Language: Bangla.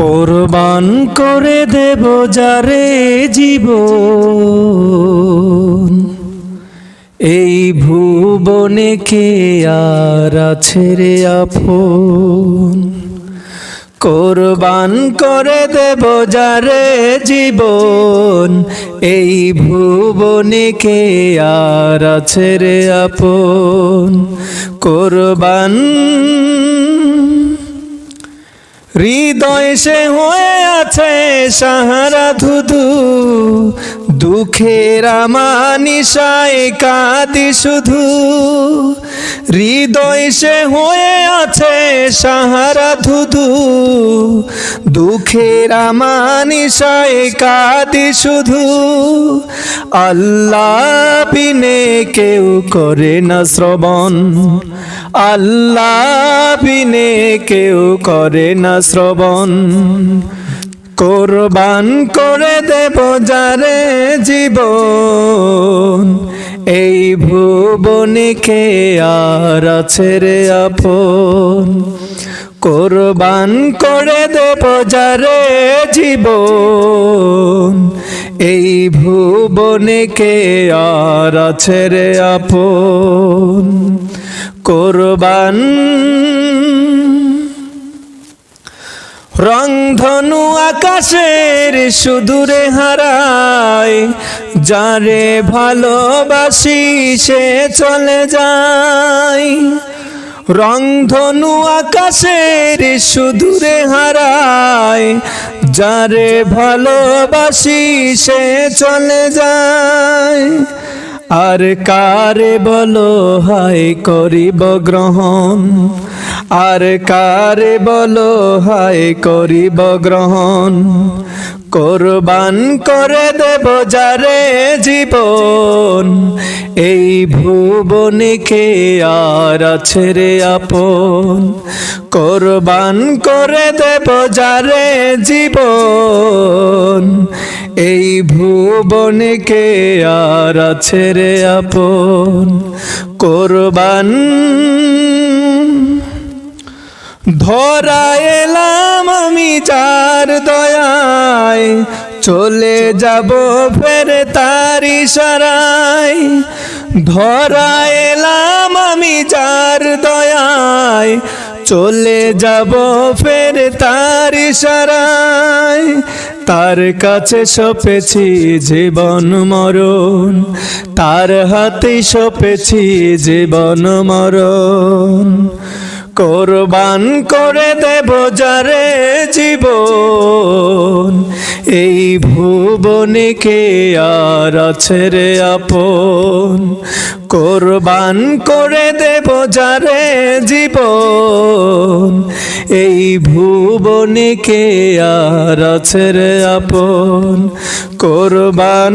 কোরবান করে দেব যারে জীব এই ভুবনে কে আর আছে রে আপন? কোরবান করে দেব যারে জীবন। এই ভুবনে কে আর আছে রে আপন? কোরবান হৃদয় সে হয়ে আছে সাহারা ধুধু। দুঃখের আমানিশায় কাঁদি শুধু। হৃদয় সে হয়ে আছে সাহারা ধুধু। দুঃখের আমানিশায় কাঁদি শুধু। আল্লাহ বিনে কেউ করে না শ্রবণ। আল্লাহ বিনে কেউ করে না শ্রবণ। কোরবান করে দেব যারে জীবন। এই ভুবনিকে আর আছে রে আপন? কোরবান করে দেব যারে জীবন। এই ভুবনিকে আর আছে রে আপন? কোরবান। রংধনু আকাশের সুদূরে হারায়, যারে ভালোবাসি সে চলে যায়। রংধনু আকাশের সুদূরে হারায় যারে ভালোবাসি সে চলে যায়। আর কারে বলো হাই করিব গ্রহণ? আর কারে বলো হাই করিব গ্রহণ? কোরবান করে দেব যারে জীবন। এই ভুবনিকে আর আছে রে আপন? কোরবান করে দেব যারে জীবন। এই ভুবনিকে আর আছে রে আপন? কোরবান ধরা এলাম আমি যার দয়ায়। চলে যাব ফের তার ইশারায় ধরা এলাম আমি যার দয়ায়। চলে যাব ফের তার ইশারায় তার কাছে সপেছি জীবন মরণ। তার হাতে সপেছি জীবন মরণ। কোরবান করে দেব যারে জীবন। এই ভুবনিকে আর আছে রে আপন? কোরবান করে দেব যারে জীবন। এই ভুবনিকে আর আছে রে আপন? কোরবান